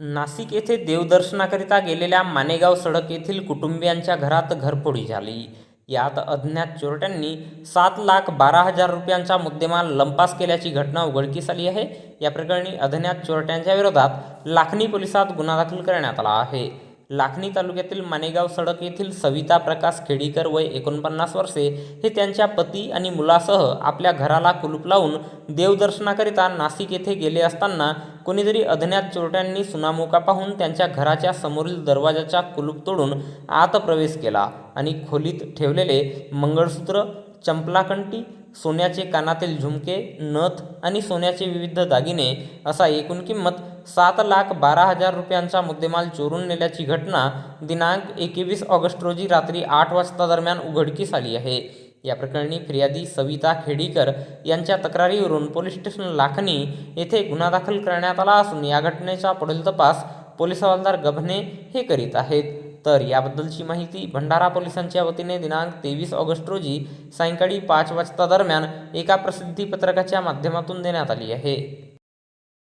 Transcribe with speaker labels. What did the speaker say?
Speaker 1: नाशिक येथे देवदर्शनाकरिता गेलेल्या मानेगाव सडक येथील कुटुंबियांच्या घरात घरफोडी झाली. यात अज्ञात चोरट्यांनी सात लाख बारा हजार रुपयांचा मुद्देमाल लंपास केल्याची घटना उघडकीस आली आहे. या प्रकरणी अज्ञात चोरट्यांच्या विरोधात लाखनी पोलिसात गुन्हा दाखल करण्यात आला आहे. लाखनी तालुक्यातील मानेगाव सडक येथील सविता प्रकाश खेडीकर वय एकोणपन्नास वर्षे हे त्यांच्या पती आणि मुलासह आपल्या घराला कुलूप लावून देवदर्शनाकरिता नाशिक येथे गेले असताना कोणीतरी अज्ञात चोरट्यांनी सुनामुका पाहून त्यांच्या घराच्या समोरील दरवाजाचा कुलूप तोडून आत प्रवेश केला आणि खोलीत ठेवलेले मंगळसूत्र चंपलाकंटी सोन्याचे कानातील झुमके नथ आणि सोन्याचे विविध दागिने असा एकूण किंमत सात लाख बारा हजार रुपयांचा मुद्देमाल चोरून नेल्याची घटना दिनांक एकवीस ऑगस्ट रोजी रात्री आठ वाजता दरम्यान उघडकीस आली आहे. या प्रकरणी फिर्यादी सविता खेडीकर यांच्या तक्रारीवरून पोलीस स्टेशन लाखनी येथे गुन्हा दाखल करण्यात आला असून या घटनेचा पुढील तपास पोलीस हवालदार गभने हे करीत आहेत. तर याबद्दलची माहिती भंडारा पोलिसांच्या वतीने दिनांक तेवीस ऑगस्ट रोजी सायंकाळी पाच वाजता दरम्यान एका प्रसिद्धी पत्रकाच्या माध्यमातून देण्यात आली आहे.